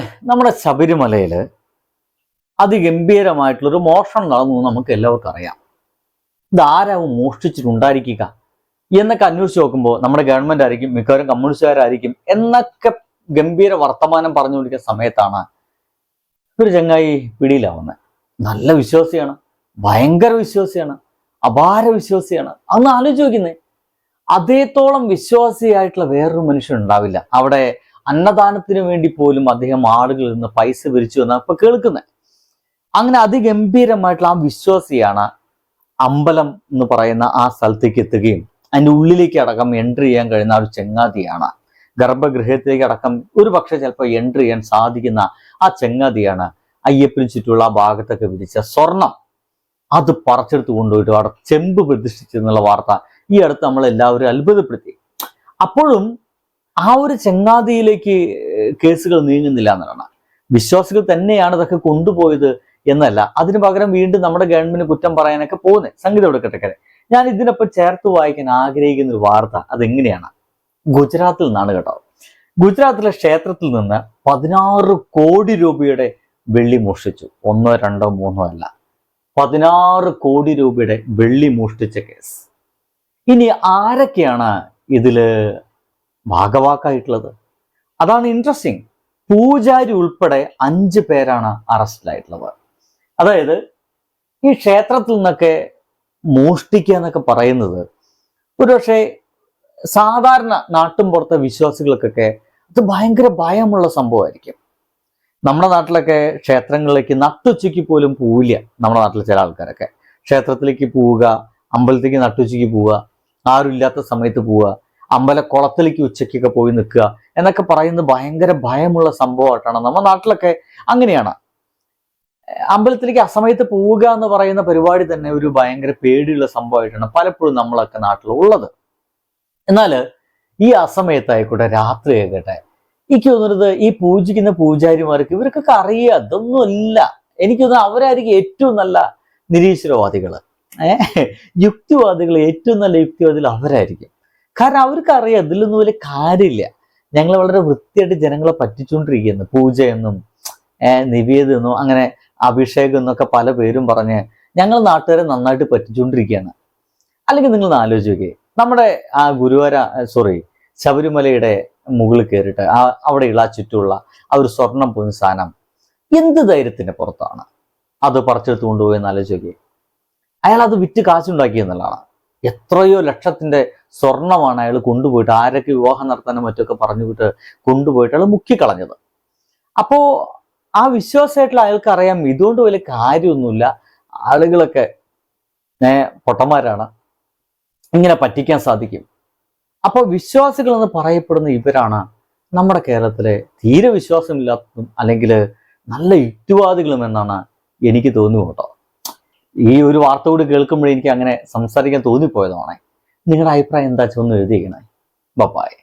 നമ്മുടെ ശബരിമലയിൽ അതിഗംഭീരമായിട്ടുള്ളൊരു മോഷണം നടന്നു നമുക്ക് എല്ലാവർക്കും അറിയാം. ഇതാരാവും മോഷ്ടിച്ചിട്ടുണ്ടായിരിക്കുക? എന്നൊക്കെ അന്വേഷിച്ച് നോക്കുമ്പോൾ നമ്മുടെ ഗവൺമെന്റ് ആയിരിക്കും മിക്കവാറും കമ്മ്യൂണിസ്റ്റുകാരായിരിക്കും എന്നൊക്കെ ഗംഭീര വർത്തമാനം പറഞ്ഞുകൊണ്ടിരിക്കുന്ന സമയത്താണ് ഒരു ചങ്ങായി പിടിയിലാവുന്നത് നല്ല വിശ്വാസിയാണ് ഭയങ്കര വിശ്വാസിയാണ് അപാര വിശ്വാസിയാണ്. അന്ന് ആലോചിച്ച് നോക്കുന്നേ അദ്ദേഹത്തോളം വിശ്വാസിയായിട്ടുള്ള വേറൊരു മനുഷ്യൻ ഉണ്ടാവില്ല. അവിടെ അന്നദാനത്തിന് വേണ്ടി പോലും അദ്ദേഹം ആളുകളിൽ നിന്ന് പൈസ പിരിച്ചു എന്നാണ് ഇപ്പൊ കേൾക്കുന്നത്. അങ്ങനെ അതിഗംഭീരമായിട്ടുള്ള ആ വിശ്വാസിയാണ് അമ്പലം എന്ന് പറയുന്ന ആ സ്ഥലത്തേക്ക് എത്തുകയും അതിന്റെ ഉള്ളിലേക്ക് അടക്കം എൻട്രി ചെയ്യാൻ കഴിയുന്ന ഒരു ചെങ്ങാതിയാണ്. ഗർഭഗൃഹത്തിലേക്ക് അടക്കം ഒരു പക്ഷെ ചിലപ്പോൾ എൻട്രി ചെയ്യാൻ സാധിക്കുന്ന ആ ചെങ്ങാതിയാണ് അയ്യപ്പനു ചുറ്റുമുള്ള ആ ഭാഗത്തൊക്കെ വിരിച്ച സ്വർണം. അത് പറിച്ചെടുത്ത് കൊണ്ടുപോയിട്ട് അവിടെ ചെമ്പ് പ്രതിഷ്ഠിച്ചു എന്നുള്ള വാർത്ത ഈ അടുത്ത് നമ്മളെല്ലാവരും അത്ഭുതപ്പെടുത്തി. അപ്പോഴും ആ ഒരു ചങ്ങാതിയിലേക്ക് കേസുകൾ നീങ്ങുന്നില്ല എന്നുള്ളതാണ്. വിശ്വാസികൾ തന്നെയാണ് ഇതൊക്കെ കൊണ്ടുപോയത് എന്നല്ല. അതിനു പകരം വീണ്ടും നമ്മുടെ ഗവൺമെന്റ് കുറ്റം പറയാനൊക്കെ പോകുന്നത് സംഗീതം എടുക്കട്ടെ ഞാൻ ഇതിനൊപ്പം ചേർത്ത് വായിക്കാൻ ആഗ്രഹിക്കുന്ന ഒരു വാർത്ത അതെങ്ങനെയാണ്? ഗുജറാത്തിൽ നിന്നാണ് കേട്ടോ. ഗുജറാത്തിലെ ക്ഷേത്രത്തിൽ നിന്ന് പതിനാറ് കോടി രൂപയുടെ വെള്ളി മോഷ്ടിച്ചു. ഒന്നോ രണ്ടോ മൂന്നോ അല്ല. പതിനാറ് കോടി രൂപയുടെ വെള്ളി മോഷ്ടിച്ച കേസ്. ഇനി ആരൊക്കെയാണ് ഇതിൽ ഭാഗവാക്കായിട്ടുള്ളത്. അതാണ് ഇൻട്രസ്റ്റിംഗ് പൂജാരി ഉൾപ്പെടെ അഞ്ച് പേരാണ് അറസ്റ്റിലായിട്ടുള്ളത്. അതായത് ഈ ക്ഷേത്രത്തിൽ നിന്നൊക്കെ മോഷ്ടിക്കുക എന്നൊക്കെ പറയുന്നത് ഒരുപക്ഷെ സാധാരണ നാട്ടും പുറത്തെ വിശ്വാസികൾക്കൊക്കെ അത് ഭയങ്കര ഭയമുള്ള സംഭവമായിരിക്കും. നമ്മുടെ നാട്ടിലൊക്കെ ക്ഷേത്രങ്ങളിലേക്ക് നട്ടുച്ചയ്ക്ക് പോലും പോവില്ല നമ്മുടെ നാട്ടിലെ ചില ആൾക്കാരൊക്കെ. ക്ഷേത്രത്തിലേക്ക് പോവുക അമ്പലത്തിലേക്ക് നട്ടുച്ചയ്ക്ക് പോവുക ആരുമില്ലാത്ത സമയത്ത് പോവുക അമ്പലക്കുളത്തിലേക്ക് ഉച്ചയ്ക്കൊക്കെ പോയി നിൽക്കുക എന്നൊക്കെ പറയുന്നത് ഭയങ്കര ഭയമുള്ള സംഭവമായിട്ടാണ്. നമ്മുടെ നാട്ടിലൊക്കെ അങ്ങനെയാണ്. അമ്പലത്തിലേക്ക് അസമയത്ത് പോവുക എന്ന് പറയുന്ന പരിപാടി തന്നെ ഒരു ഭയങ്കര പേടിയുള്ള സംഭവമായിട്ടാണ് പലപ്പോഴും നമ്മളൊക്കെ നാട്ടിൽ ഉള്ളത് എന്നാൽ ഈ അസമയത്തായിക്കോട്ടെ രാത്രി ആയിക്കോട്ടെ എനിക്ക് തോന്നുന്നത് ഈ പൂജിക്കുന്ന പൂജാരിമാർക്ക് ഇവർക്കൊക്കെ അറിയാം. അതൊന്നുമല്ല എനിക്ക് തോന്നുന്നു അവരായിരിക്കും ഏറ്റവും നല്ല നിരീശ്വരവാദികൾ ഏഹ് യുക്തിവാദികൾ ഏറ്റവും നല്ല യുക്തിവാദികൾ അവരായിരിക്കും. കാരണം അവർക്ക് അറിയാം ഇതിലൊന്നും വലിയ കാര്യമില്ല. ഞങ്ങൾ വളരെ വൃത്തിയായിട്ട് ജനങ്ങളെ പറ്റിച്ചുകൊണ്ടിരിക്കുന്നു. നിവേദ എന്നും അങ്ങനെ അഭിഷേകം എന്നൊക്കെ പല പേരും പറഞ്ഞ് ഞങ്ങൾ നാട്ടുകാരെ നന്നായിട്ട് പറ്റിച്ചുകൊണ്ടിരിക്കുകയാണ്. അല്ലെങ്കിൽ നിങ്ങൾ ആലോചിക്കുക നമ്മുടെ ആ ഗുരുവാര സോറി ശബരിമലയുടെ മുകളിൽ കയറിയിട്ട് ആ അവിടെയുള്ള ആ ചുറ്റുമുള്ള ആ ഒരു സ്വർണം പോകുന്ന സാധനം എന്ത് ധൈര്യത്തിന്റെ പുറത്താണ്? അത് പറിച്ചെടുത്ത് കൊണ്ടുപോയി എന്ന് ആലോചിക്കുക അയാൾ അത് വിറ്റ് കാശുണ്ടാക്കി എന്നുള്ളതാണ് എത്രയോ ലക്ഷത്തിന്റെ സ്വർണമാണ് അയാൾ കൊണ്ടുപോയിട്ട് ആരൊക്കെ വിവാഹം നടത്താനും മറ്റൊക്കെ പറഞ്ഞു വിട്ട് കൊണ്ടുപോയിട്ട് അയാൾ മുക്കിക്കളഞ്ഞത്. അപ്പോ ആ വിശ്വാസമായിട്ടുള്ള അയാൾക്ക് അറിയാം ഇതുകൊണ്ട് വലിയ കാര്യമൊന്നുമില്ല. ആളുകളൊക്കെ പൊട്ടന്മാരാണ്. ഇങ്ങനെ പറ്റിക്കാൻ സാധിക്കും. അപ്പോൾ വിശ്വാസികൾ എന്ന് പറയപ്പെടുന്ന ഇവരാണ് നമ്മുടെ കേരളത്തിലെ തീരെ വിശ്വാസമില്ലാത്തതും അല്ലെങ്കിൽ നല്ല യുക്തിവാദികളും എന്നാണ് എനിക്ക് തോന്നുന്നു കേട്ടോ. ഈ ഒരു വാർത്ത കൂടി കേൾക്കുമ്പോഴേ എനിക്ക് അങ്ങനെ സംസാരിക്കാൻ തോന്നിപ്പോയതാണ് നിങ്ങളുടെ അഭിപ്രായം എന്താ വെച്ചാൽ ഒന്ന് എഴുതിയിരിക്കണേ ബപ്പായ്.